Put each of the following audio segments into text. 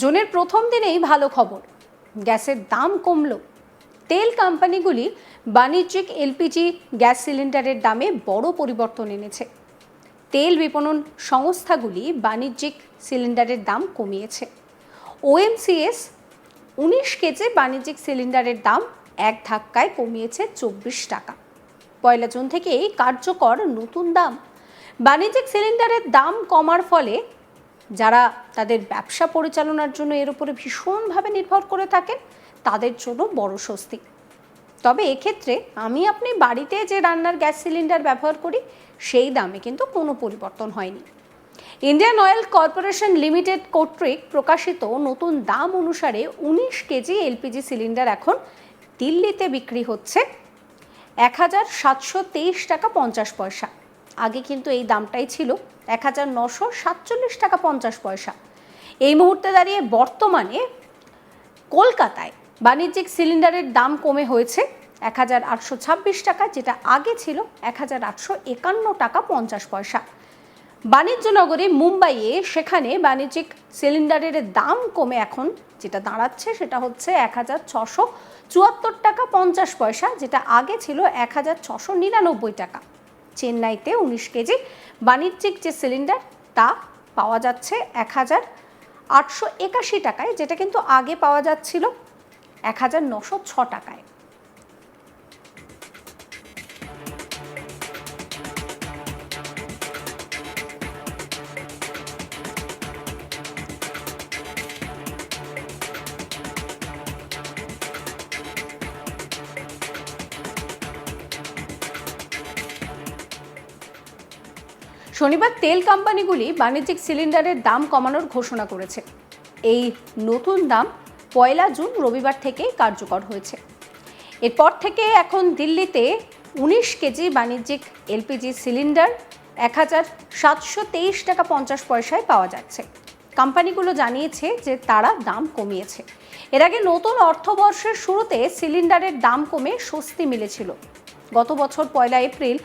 জুনের প্রথম দিনেই ভালো খবর। গ্যাসের দাম কমল। তেল কোম্পানিগুলি বাণিজ্যিক এলপিজি গ্যাস সিলিন্ডারের দামে বড় পরিবর্তন এনেছে। তেল বিপণন সংস্থাগুলি বাণিজ্যিক সিলিন্ডারের দাম কমিয়েছে। ওএমসিএস উনিশ কেজি বাণিজ্যিক সিলিন্ডারের দাম এক ধাক্কায় কমিয়েছে চব্বিশ টাকা। পয়লা জুন থেকেই কার্যকর নতুন দাম। বাণিজ্যিক সিলিন্ডারের দাম কমার ফলে যারা তাদের ব্যবসা পরিচালনার জন্য এর উপরে ভীষণভাবে নির্ভর করে থাকেন, তাদের জন্য বড় স্বস্তি। তবে এক্ষেত্রে আমি আপনি বাড়িতে যে রান্নার গ্যাস সিলিন্ডার ব্যবহার করি, সেই দামে কিন্তু কোনো পরিবর্তন হয়নি। ইন্ডিয়ান অয়েল কর্পোরেশন লিমিটেড কর্তৃক প্রকাশিত নতুন দাম অনুসারে উনিশ কেজি এলপিজি সিলিন্ডার এখন দিল্লিতে বিক্রি হচ্ছে এক হাজার সাতশো তেইশ টাকা পঞ্চাশ পয়সা। আগে কিন্তু এই দামটাই ছিল এক হাজার নশো সাতচল্লিশ টাকা পঞ্চাশ পয়সা। এই মুহূর্তে দাঁড়িয়ে বর্তমানে কলকাতায় বাণিজ্যিক সিলিন্ডারের দাম কমে হয়েছে এক হাজার আটশো ছাব্বিশ টাকা যেটা আগে ছিল এক হাজার আটশো একান্ন টাকা পঞ্চাশ পয়সা। বাণিজ্য নগরী মুম্বাইয়ে সেখানে বাণিজ্যিক সিলিন্ডারের দাম কমে এখন, যেটা দাঁড়াচ্ছে সেটা হচ্ছে এক হাজার ছশো চুয়াত্তর টাকা পঞ্চাশ পয়সা, যেটা আগে ছিল এক হাজার ছশো নিরানব্বই টাকা। চেন্নাইতে উনিশ কেজি। বাণিজ্যিক যে সিলিন্ডার, তা পাওয়া যাচ্ছে এক হাজার আটশো একাশি টাকায়, যেটা কিন্তু আগে পাওয়া যাচ্ছিল এক হাজার নশো ছ টাকায়। শনিবার তেল কোম্পানিগুলি বাণিজ্যিক সিলিন্ডারের দাম কমানোর ঘোষণা করেছে। এই নতুন দাম পয়লা জুন রবিবার থেকেই কার্যকর হয়েছে। এরপর থেকে এখন দিল্লিতে উনিশ কেজি বাণিজ্যিক এলপিজি সিলিন্ডার এক হাজার সাতশো তেইশ টাকা পঞ্চাশ পয়সায় পাওয়া যাচ্ছে। কোম্পানিগুলো জানিয়েছে যে তারা দাম কমিয়েছে। এর আগে নতুন অর্থবর্ষের শুরুতে সিলিন্ডারের দাম কমে স্বস্তি মিলেছিল। গত বছর পয়লা এপ্রিল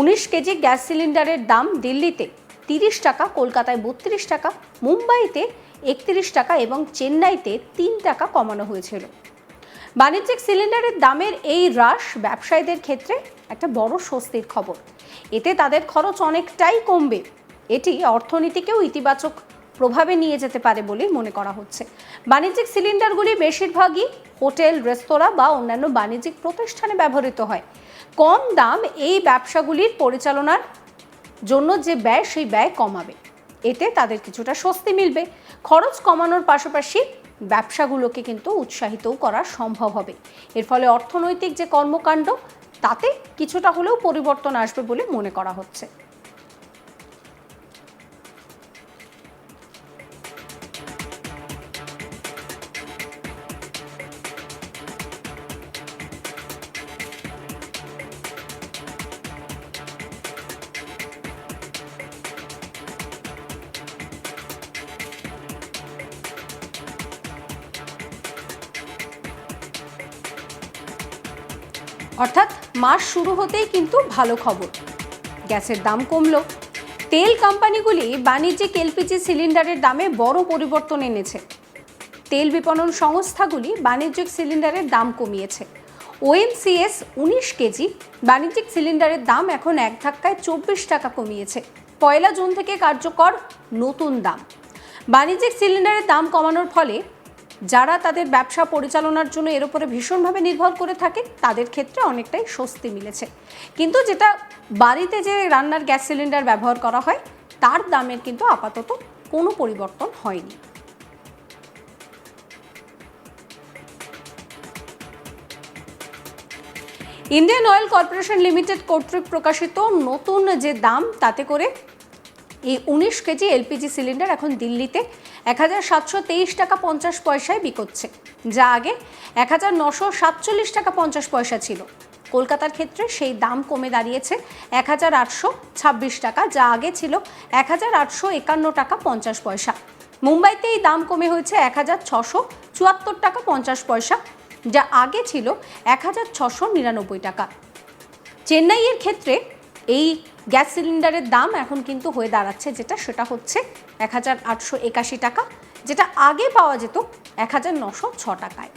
উনিশ কেজি গ্যাস সিলিন্ডারের দাম দিল্লিতে তিরিশ টাকা, কলকাতায় বত্রিশ টাকা, মুম্বাইতে একত্রিশ টাকা এবং চেন্নাইতে তিন টাকা কমানো হয়েছিল। বাণিজ্যিক সিলিন্ডারের দামের এই হ্রাস ব্যবসায়ীদের ক্ষেত্রে একটা বড় স্বস্তির খবর। এতে তাদের খরচ অনেকটাই কমবে। এটি অর্থনীতিকেও ইতিবাচক প্রভাবে নিয়ে যেতে পারে বলে মনে করা হচ্ছে। বাণিজ্যিক সিলিন্ডারগুলি বেশিরভাগই হোটেল, রেস্তোরাঁ বা অন্যান্য বাণিজ্যিক প্রতিষ্ঠানে ব্যবহৃত হয়। কম দাম এই ব্যবসাগুলির পরিচালনার জন্য যে ব্যয়, সেই ব্যয় কমাবে। এতে তাদের কিছুটা স্বস্তি মিলবে। খরচ কমানোর পাশাপাশি ব্যবসাগুলোকে কিন্তু উৎসাহিতও করা সম্ভব হবে। এর ফলে অর্থনৈতিক যে কর্মকাণ্ড, তাতে কিছুটা হলেও পরিবর্তন আসবে বলে মনে করা হচ্ছে। অর্থাৎ মাস শুরু হতেই কিন্তু ভালো খবর। গ্যাসের দাম কমলো। তেল কোম্পানিগুলি বাণিজ্যিক এলপিজি সিলিন্ডারের দামে বড় পরিবর্তন এনেছে। তেল বিপণন সংস্থাগুলি বাণিজ্যিক সিলিন্ডারের দাম কমিয়েছে। ওএমসিএস উনিশ কেজি, বাণিজ্যিক সিলিন্ডারের দাম এখন এক ধাক্কায় চব্বিশ টাকা কমিয়েছে। পয়লা জুন থেকে কার্যকর নতুন দাম। বাণিজ্যিক সিলিন্ডারের দাম কমানোর ফলে যারা তাদের ব্যবসা পরিচালনার জন্য এর উপরে ভীষণভাবে নির্ভর করে থাকে, তাদের ক্ষেত্রে অনেকটাই স্বস্তি মিলেছে। কিন্তু যেটা বাড়িতে যে রান্নার গ্যাস সিলিন্ডার ব্যবহার করা হয়, তার দামের কিন্তু আপাতত কোনো পরিবর্তন হয়নি। ইন্ডিয়ান অয়েল কর্পোরেশন লিমিটেড কর্তৃক প্রকাশিত নতুন যে দাম, তাতে করে এই উনিশ কেজি এলপিজি সিলিন্ডার এখন দিল্লিতে এক হাজার সাতশো তেইশ টাকা পঞ্চাশ পয়সায় বিকোচ্ছে। যা আগে এক হাজার নশো সাতচল্লিশ টাকা পঞ্চাশ পয়সা ছিল। কলকাতার ক্ষেত্রে সেই দাম কমে দাঁড়িয়েছে এক হাজার আটশো ছাব্বিশ টাকা, যা আগে ছিল এক হাজার আটশো একান্ন টাকা পঞ্চাশ পয়সা। মুম্বাইতে এই দাম কমে হয়েছে এক হাজার ছশো চুয়াত্তর টাকা পঞ্চাশ পয়সা, যা আগে ছিল এক হাজার ছশো নিরানব্বই টাকা। চেন্নাইয়ের ক্ষেত্রে এই গ্যাস সিলিন্ডারের দাম এখন কিন্তু হয়ে দাঁড়াচ্ছে যেটা, সেটা হচ্ছে এক হাজার আটশো একাশি টাকা, যেটা আগে পাওয়া যেত এক হাজার নশো ছ টাকায়।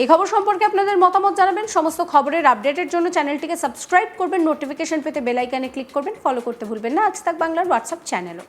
এই খবর সম্পর্কে আপনাদের মতামত জানাবেন। সমস্ত খবরের আপডেটের জন্য চ্যানেলটিকে সাবস্ক্রাইব করবেন, নোটিফিকেশন পেতে বেলাইকানে ক্লিক করবেন, ফলো করতে ভুলবেন না। আজ তাক বাংলার হোয়াটসঅ্যাপ চ্যানেলও।